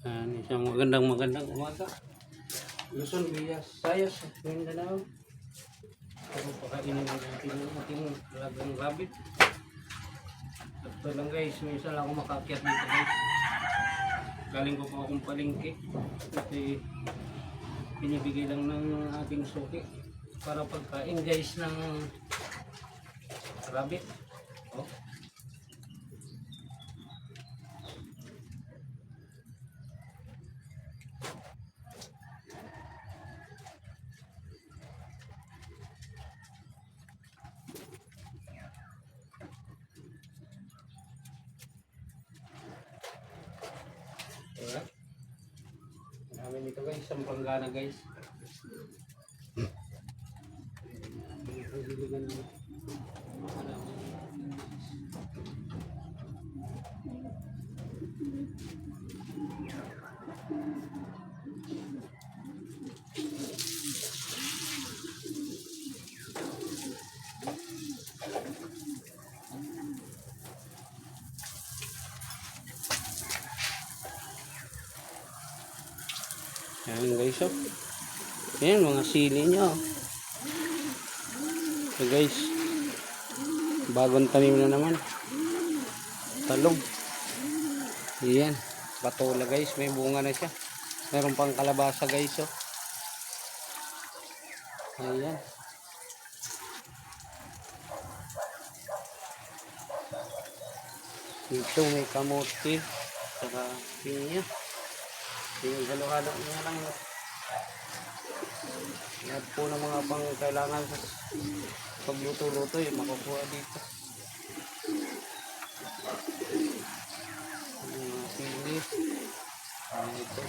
Yan, isang magandang magandang umaga. Luzon, Visayas, Mindanao. Ako pakainin natin yung ating lagang rabbit. Ito lang guys, isa lang ako makakyat dito guys. Galing ko pa akong palingki. Kasi binibigay lang ng ating suki para pagkain guys ng rabbit. Oh. Dito guys, isang panggana guys. Yan guys, oh. Yan, mga sili niya. So guys, bagong tanim na naman. Talong. Yan, patola guys, may bunga na siya. Meron pang kalabasa guys, oh. Ayan. Dito may kamote, saka pinya. Yung halo-halo niya lang. Lahat po ng mga pang kailangan sa pagluto-luto yung makukuha dito. Yung mga sili. Ano ito.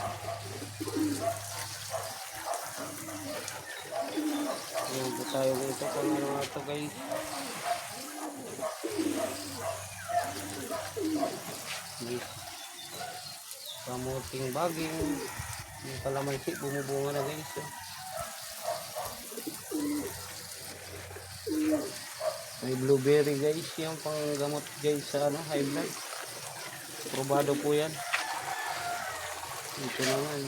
Yung po tayo ito kung ano nga ito guys. Guys kamuting baging. Yung kalamansi bumubunga na guys oh. may blueberry guys. Yung panggamot guys sa ano high blood. Probado po yan. Ito naman.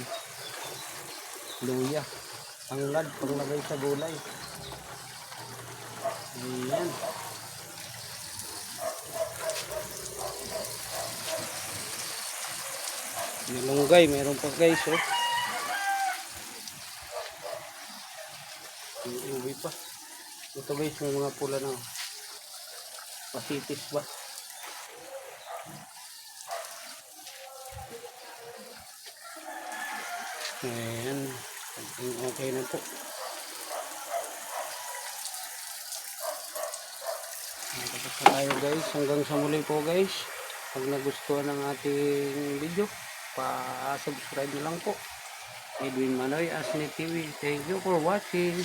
Luya. Tanglad panglagay sa gulay. Ayan Malunggay, meron pa guys, oh. May uwi pa. Ito guys, may mga pula na. Pasitis ba? Ayan. Okay, na po. Tapos na tayo guys. Hanggang sa muli po guys. Pag nagustuhan ng ating video, pa-subscribe lang po. Edwin Manoy, Asni TV. Thank you for watching.